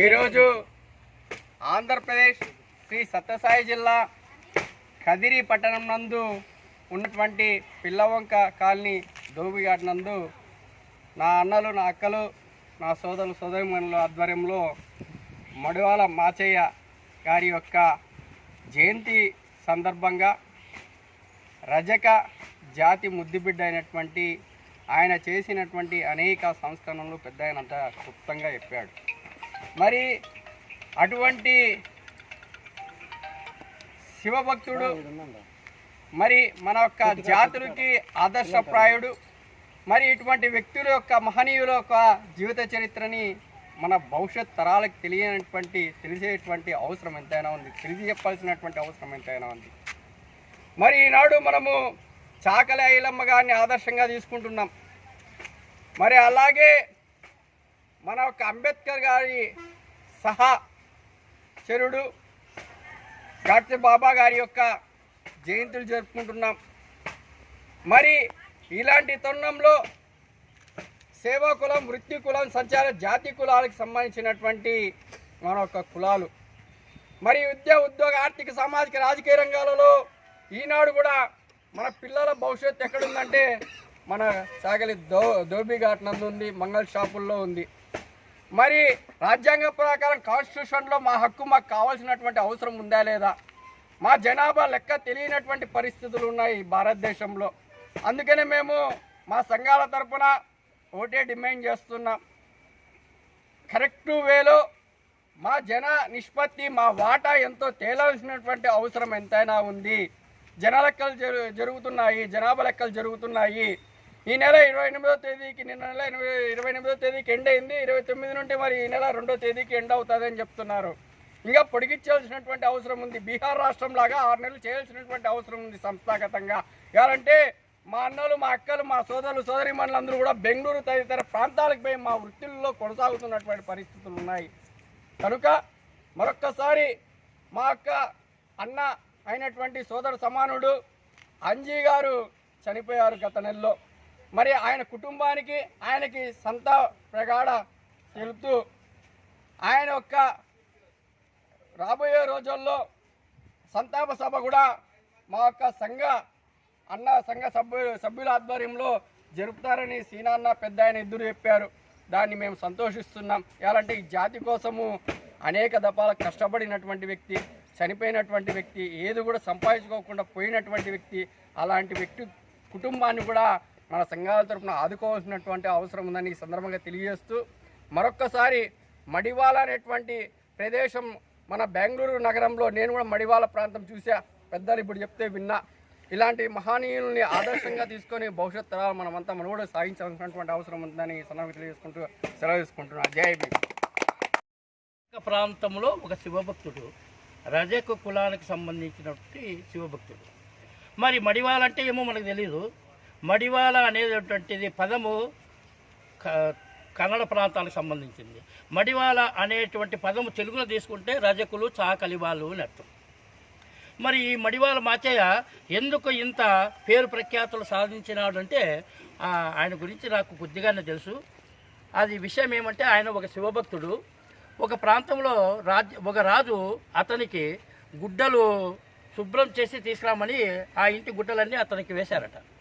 ఈరోజు ఆంధ్రప్రదేశ్ శ్రీ సత్యసాయి జిల్లా కదిరి పట్టణం నందు ఉన్నటువంటి పిల్లవంక కాలనీ దోబిఘాట్ నందు నా అన్నలు నా అక్కలు నా సోదరులు సోదరిమణుల ఆధ్వర్యంలో మడివాల మాచయ్య గారి యొక్క జయంతి సందర్భంగా రజక జాతి ముద్దుబిడ్డ అయినటువంటి ఆయన చేసినటువంటి అనేక సంస్కరణలు పెద్ద ఆయనంత క్లుప్తంగా చెప్పాడు. మరి అటువంటి శివభక్తుడు మరి మన యొక్క జాతులకి ఆదర్శప్రాయుడు. మరి ఇటువంటి వ్యక్తుల యొక్క మహనీయుల యొక్క జీవిత చరిత్రని మన భవిష్యత్ తరాలకు తెలియనటువంటి తెలిసేటువంటి అవసరం ఎంతైనా ఉంది. తెలిసి చెప్పాల్సినటువంటి అవసరం ఎంతైనా ఉంది. మరి ఈనాడు మనము చాకలి ఐలమ్మ గారిని ఆదర్శంగా తీసుకుంటున్నాం. మరి అలాగే మన యొక్క అంబేద్కర్ గారి సహా చరుడు డాక్టర్ బాబా గారి యొక్క జయంతులు జరుపుకుంటున్నాం. మరి ఇలాంటి తరుణంలో సేవా కులం వృత్తి కులం సంచార జాతి కులాలకు సంబంధించినటువంటి మన యొక్క కులాలు. మరి విద్య ఉద్యోగ ఆర్థిక సామాజిక రాజకీయ రంగాలలో ఈనాడు కూడా మన పిల్లల భవిష్యత్తు ఎక్కడుందంటే మన సాగలి దో ధోబిఘాట్ నందు ఉంది మంగళ షాపుల్లో ఉంది. మరి రాజ్యాంగ ప్రకారం కాన్స్టిట్యూషన్లో మా హక్కు మాకు కావాల్సినటువంటి అవసరం ఉందా లేదా? మా జనాభా లెక్క తెలియనటువంటి పరిస్థితులు ఉన్నాయి భారతదేశంలో. అందుకనే మేము మా సంఘాల తరఫున ఓటే డిమాండ్ చేస్తున్నాం. కరెక్ట్ వేలో మా జన నిష్పత్తి మా వాటా ఎంతో తేలాల్సినటువంటి అవసరం ఎంతైనా ఉంది. జన లెక్కలు జరుగుతున్నాయి జనాభా లెక్కలు జరుగుతున్నాయి. ఈ నెల ఇరవై ఎనిమిదో తేదీకి నిన్న నెల ఎనిమిది ఇరవై ఎనిమిదో తేదీకి ఎండ్ అయింది. ఇరవై తొమ్మిది నుండి మరి ఈ నెల రెండో తేదీకి ఎండ్ అవుతుందని చెప్తున్నారు. ఇంకా పొడిగించాల్సినటువంటి అవసరం ఉంది. బీహార్ రాష్ట్రం లాగా ఆరు నెలలు చేయాల్సినటువంటి అవసరం ఉంది సంస్థాగతంగా. ఎవరంటే మా అన్నలు మా అక్కలు మా సోదరులు సోదరిమణులు అందరూ కూడా బెంగళూరు తదితర ప్రాంతాలకు పోయి మా వృత్తుల్లో కొనసాగుతున్నటువంటి పరిస్థితులు ఉన్నాయి. కనుక మరొక్కసారి మా అక్క అన్న అయినటువంటి సోదర సమానుడు అంజీ గారు చనిపోయారు గత నెలలో. మరి ఆయన కుటుంబానికి ఆయనకి సంత ప్రగాఢ తెలుపుతూ ఆయన యొక్క రాబోయే రోజుల్లో సంతాప సభ కూడా మా యొక్క సంఘ అన్న సంఘ సభ్యు సభ్యుల ఆధ్వర్యంలో జరుపుతారని సీనాన్న పెద్ద ఆయన ఇద్దరు చెప్పారు. దాన్ని మేము సంతోషిస్తున్నాం. ఎలాంటి ఈ జాతి కోసము అనేక దఫాల కష్టపడినటువంటి వ్యక్తి చనిపోయినటువంటి వ్యక్తి ఏది కూడా సంపాదించుకోకుండా పోయినటువంటి వ్యక్తి అలాంటి వ్యక్తి కుటుంబాన్ని కూడా మన సంఘాల తరపున ఆదుకోవాల్సినటువంటి అవసరం ఉందని ఈ సందర్భంగా తెలియజేస్తూ మరొక్కసారి మడివాల అనేటువంటి ప్రదేశం మన బెంగళూరు నగరంలో నేను కూడా మడివాల ప్రాంతం చూసా. పెద్దలు ఇప్పుడు చెప్తే విన్నా. ఇలాంటి మహనీయుల్ని ఆదర్శంగా తీసుకొని భవిష్యత్ తరాలు మనమంతా మనం కూడా సాగించాల్సినటువంటి అవసరం ఉందని సందర్భంగా తెలియజేసుకుంటూ సెలవు తీసుకుంటున్నాను జై ప్రాంతంలో ఒక శివభక్తుడు రజకు కులానికి సంబంధించినటువంటి శివభక్తుడు. మరి మడివాల అంటే ఏమో మనకు తెలియదు మడివాల అనేటటువంటిది పదము క- కన్నడ ప్రాంతాలకు సంబంధించింది. మడివాల అనేటువంటి పదము తెలుగులో తీసుకుంటే రజకులు చాకలి వాళ్ళు అని అర్థం. మరి ఈ మడివాల మాచయ్య ఎందుకు ఇంత పేరు ప్రఖ్యాతులు సాధించినాడు అంటే ఆయన గురించి నాకు కొద్దిగానే తెలుసు. అది విషయం ఏమంటే ఆయన ఒక శివభక్తుడు. ఒక ప్రాంతంలో రాజ్ ఒక రాజు అతనికి గుడ్డలు శుభ్రం చేసి తీసుకురామని ఆ ఇంటి గుడ్డలన్నీ అతనికి వేశారట.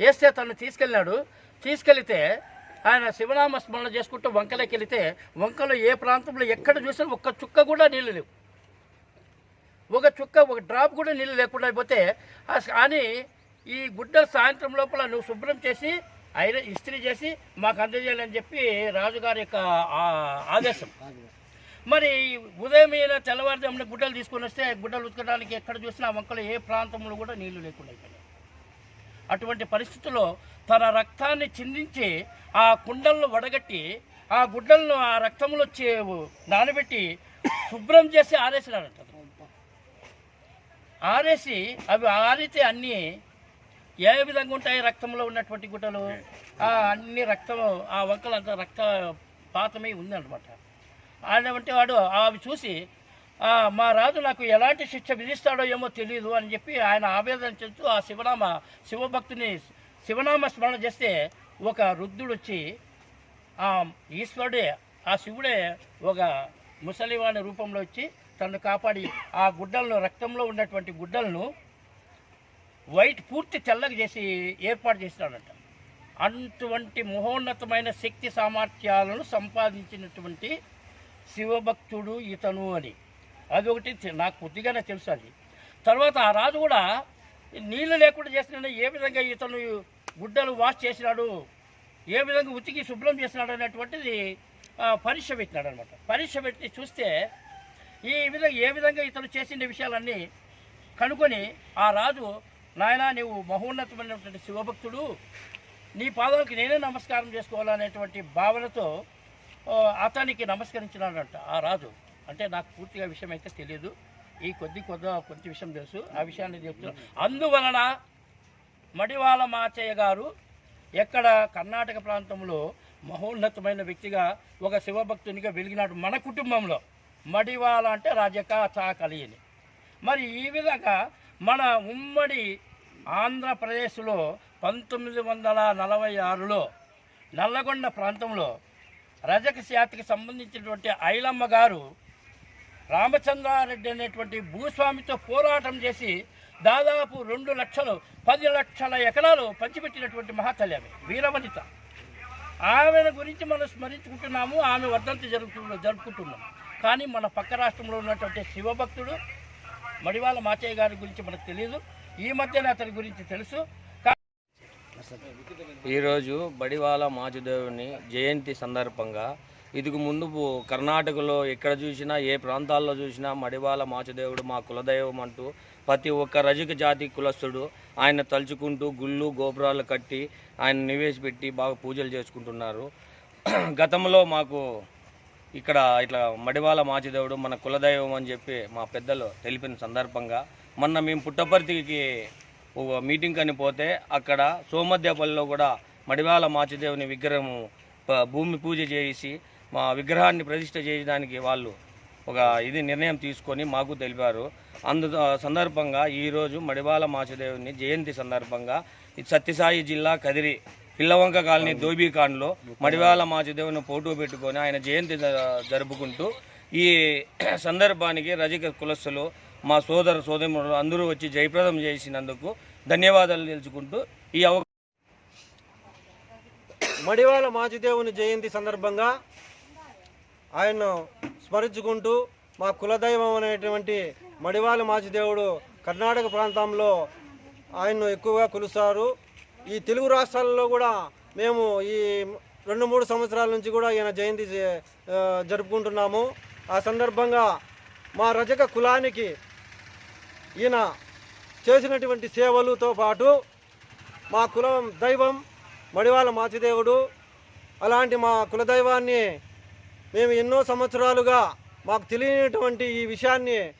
వేస్తే తను తీసుకెళ్ళినాడు తీసుకెళ్తే ఆయన శివనామ స్మరణ చేసుకుంటూ వంకలోకి వెళితే వంకలో ఏ ప్రాంతంలో ఎక్కడ చూసినా ఒక్క చుక్క కూడా నీళ్ళు లేవు. ఒక చుక్క ఒక డ్రాప్ కూడా నీళ్ళు లేకుండా అయిపోతే అని ఈ గుడ్డ సాయంత్రం లోపల నువ్వు శుభ్రం చేసి ఐరన్ ఇస్త్రీ చేసి మాకు అందజేయాలని చెప్పి రాజుగారి యొక్క ఆదేశం. మరి ఉదయం తెల్లవారుజామున గుడ్డలు తీసుకొని వస్తే గుడ్డలు ఉతకడానికి ఎక్కడ చూసినా వంకలు వంకలో ఏ ప్రాంతంలో కూడా నీళ్ళు లేకుండా అయిపోయినాయి. అటువంటి పరిస్థితుల్లో తన రక్తాన్ని చిందించి ఆ కుండలను వడగట్టి ఆ గుడ్డలను ఆ రక్తంలో నానబెట్టి శుభ్రం చేసి ఆరేసినాడంట ఆరేసి అవి ఆరితే అన్నీ ఏ విధంగా ఉంటాయి రక్తంలో ఉన్నటువంటి గుడ్డలు? ఆ అన్ని రక్తం ఆ వంకలంతా రక్త పాతమై ఉందన్నమాట. ఆయన వాడు అవి చూసి మా రాజు నాకు ఎలాంటి శిక్ష విధిస్తాడో ఏమో తెలియదు అని చెప్పి ఆయన ఆవేదన చెందుతూ ఆ శివనామ శివభక్తుని శివనామ స్మరణ చేస్తే ఒక వృద్ధుడు వచ్చి ఆ ఈశ్వరుడే ఆ శివుడే ఒక ముసలివాణి రూపంలో వచ్చి తను కాపాడి ఆ గుడ్డలను రక్తంలో ఉన్నటువంటి గుడ్డలను వైట్ పూర్తి తెల్లగా చేసి ఏర్పాటు చేసినాడంట అటువంటి మహోన్నతమైన శక్తి సామర్థ్యాలను సంపాదించినటువంటి శివభక్తుడు ఇతను అని. అది ఒకటి నాకు కొద్దిగానే తెలుసు అది. తర్వాత ఆ రాజు కూడా నీళ్ళు లేకుండా చేసిన ఏ విధంగా ఇతను గుడ్డలు వాష్ చేసినాడు ఏ విధంగా ఉతికి శుభ్రం చేసినాడు అనేటువంటిది పరీక్ష పెట్టినాడు అనమాట పరీక్ష పెట్టి చూస్తే ఈ విధంగా ఏ విధంగా ఇతను చేసిన విషయాలన్నీ కనుకొని ఆ రాజు నాయన నీవు మహోన్నతమైనటువంటి శివభక్తుడు నీ పాదాలకు నేనే నమస్కారం చేసుకోవాలనేటువంటి భావనతో అతనికి నమస్కరించినాడంట ఆ రాజు. అంటే నాకు పూర్తిగా విషయం అయితే తెలియదు ఈ కొద్ది కొద్ది కొద్ది విషయం తెలుసు. ఆ విషయాన్ని చెప్తున్నాను. అందువలన మడివాల మాచయ్య గారు ఎక్కడ కర్ణాటక ప్రాంతంలో మహోన్నతమైన వ్యక్తిగా ఒక శివభక్తునిగా వెలిగినాడు మన కుటుంబంలో. మడివాల అంటే రాజక చాకలి అని మరి ఈ విధంగా మన ఉమ్మడి ఆంధ్రప్రదేశ్లో పంతొమ్మిది వందల నలభై ఆరులో నల్లగొండ ప్రాంతంలో రజక శాతికి సంబంధించినటువంటి ఐలమ్మ గారు రామచంద్రారెడ్డి అనేటువంటి భూస్వామితో పోరాటం చేసి దాదాపు రెండు లక్షలు పది లక్షల ఎకరాలు పంచిపెట్టినటువంటి మహాతల్లి ఆమె వీరవనిత. ఆమెను గురించి మనం స్మరించుకుంటున్నాము ఆమె వర్ధంతి జరుగుతు జరుపుకుంటున్నాం. కానీ మన పక్క రాష్ట్రంలో ఉన్నటువంటి శివభక్తుడు మడివాల మాచయ్య గారి గురించి మనకు తెలియదు ఈ మధ్యన అతని గురించి తెలుసు. కా- ఈరోజు బడివాల మాచుదేవుని జయంతి సందర్భంగా ఇదికు ముందు కర్ణాటకలో ఎక్కడ చూసినా ఏ ప్రాంతాల్లో చూసినా మడివాల మాచుదేవుడు మా కులదైవం అంటూ ప్రతి ఒక్క రజక జాతి కులస్తుడు ఆయన తలుచుకుంటూ గుళ్ళు గోపురాలు కట్టి ఆయన నివేశపెట్టి బాగా పూజలు చేసుకుంటున్నారు. గతంలో మాకు ఇక్కడ ఇట్లా మడివాల మాచిదేవుడు మన కులదైవం అని చెప్పి మా పెద్దలు తెలిపిన సందర్భంగా మొన్న మేము పుట్టపర్తికి ఒక మీటింగ్ అని పోతే అక్కడ సోమధ్యపల్లిలో కూడా మడివాల మాచిదేవుని విగ్రహం భూమి పూజ చేసి మా విగ్రహాన్ని ప్రతిష్ట చేయడానికి వాళ్ళు ఒక ఇది నిర్ణయం తీసుకొని మాకు తెలిపారు. అందు సందర్భంగా ఈరోజు మడివాల మాచదేవుని జయంతి సందర్భంగా ఈ సత్యసాయి జిల్లా కదిరి పిల్లవంక కాలనీ దోబీకాండ్లో మడివాల మాచదేవుని ఫోటో పెట్టుకొని ఆయన జయంతి జరుపుకుంటూ ఈ సందర్భానికి రజక కులస్తులు మా సోదర సోదరులు అందరూ వచ్చి జయప్రదం చేసినందుకు ధన్యవాదాలు తెలుసుకుంటూ ఈ అవ మడివాల మాచిదేవుని జయంతి సందర్భంగా ఆయన్ను స్మరించుకుంటూ మా కులదైవం అనేటువంటి మడివాల మాచిదేవుడు కర్ణాటక ప్రాంతంలో ఆయన్ను ఎక్కువగా కొలుస్తారు. ఈ తెలుగు రాష్ట్రాలలో కూడా మేము ఈ రెండు మూడు సంవత్సరాల నుంచి కూడా ఈయన జయంతి జరుపుకుంటున్నాము. ఆ సందర్భంగా మా రజక కులానికి ఈయన చేసినటువంటి సేవలతో పాటు మా కులం దైవం మడివాల మాచిదేవుడు అలాంటి మా కులదైవాన్ని మేము ఎన్నో సంవత్సరాలుగా మాకు తెలియనటువంటి ఈ విషయాన్ని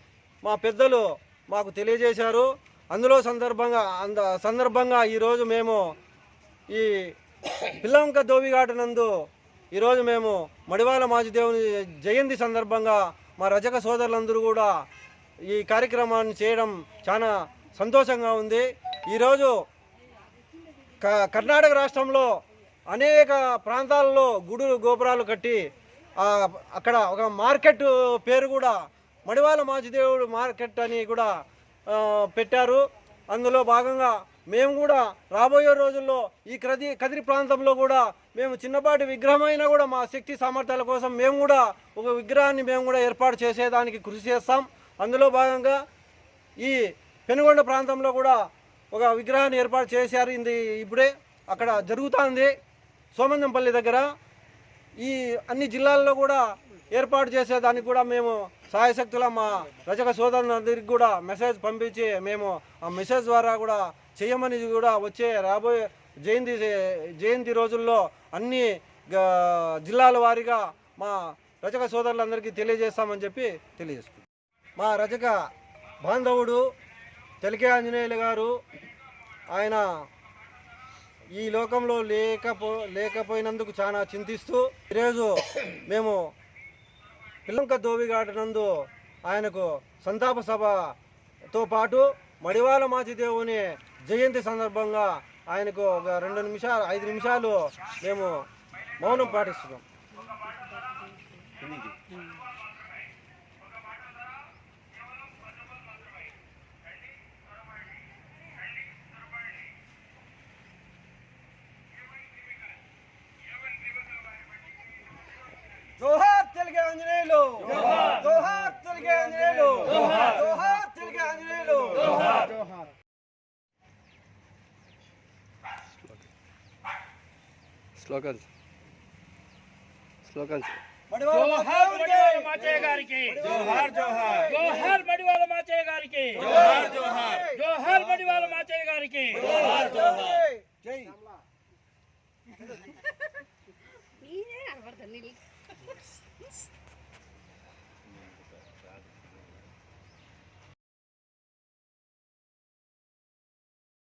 మా పెద్దలు మాకు తెలియజేశారు. అందులో సందర్భంగా అంద సందర్భంగా ఈరోజు మేము ఈ పిల్లంక దోవిఘాట నందు ఈరోజు మేము మడివాల మాచిదేవుని జయంతి సందర్భంగా మా రజక సోదరులందరూ కూడా ఈ కార్యక్రమాన్ని చేయడం చాలా సంతోషంగా ఉంది. ఈరోజు క- కర్ణాటక రాష్ట్రంలో అనేక ప్రాంతాల్లో గుడులు గోపురాలు కట్టి అక్కడ ఒక మార్కెట్ పేరు కూడా మడివాల మాచిదేవుడు మార్కెట్ అని కూడా పెట్టారు. అందులో భాగంగా మేము కూడా రాబోయే రోజుల్లో ఈ కది కదిరి ప్రాంతంలో కూడా మేము చిన్నపాటి విగ్రహమైనా కూడా మా శక్తి సామర్థ్యాల కోసం మేము కూడా ఒక విగ్రహాన్ని మేము కూడా ఏర్పాటు చేసేదానికి కృషి చేస్తాం. అందులో భాగంగా ఈ పెనుగొండ ప్రాంతంలో కూడా ఒక విగ్రహాన్ని ఏర్పాటు చేశారు. ఇది ఇప్పుడే అక్కడ జరుగుతుంది. సోమందంపల్లి దగ్గర ఈ అన్ని జిల్లాల్లో కూడా ఏర్పాటు చేసేదానికి కూడా మేము సహాయశక్తుల మా రజక సోదరులందరికీ కూడా మెసేజ్ పంపించి మేము ఆ మెసేజ్ ద్వారా కూడా చేయమని కూడా వచ్చే రాబోయే జయంతి జయంతి రోజుల్లో అన్ని జిల్లాల వారీగా మా రజక సోదరులందరికీ తెలియజేస్తామని చెప్పి తెలియజేసుకుంటాం మా రజక బాంధవుడు తెలికే ఆంజనేయులు గారు ఆయన ఈ లోకంలో లేకపో లేకపోయినందుకు చాలా చింతిస్తూ ఈరోజు మేము పిల్లంక దోవిగాటినందు ఆయనకు సంతాప సభతో పాటు మడివాల మాచిదేవుని జయంతి సందర్భంగా ఆయనకు ఒక రెండు నిమిషాలు ఐదు నిమిషాలు మేము మౌనం పాటిస్తున్నాం జోహార్ తెలుగు ఆంజనేయులు జోహార్ తెలుగు ఆంజనేయులు జోహార్ తెలుగు ఆంజనేయులు స్లోకన్స్ స్లోకన్స్ జోహార్ బడివాల మాచయ్య గారికి. జోహార్ గారికి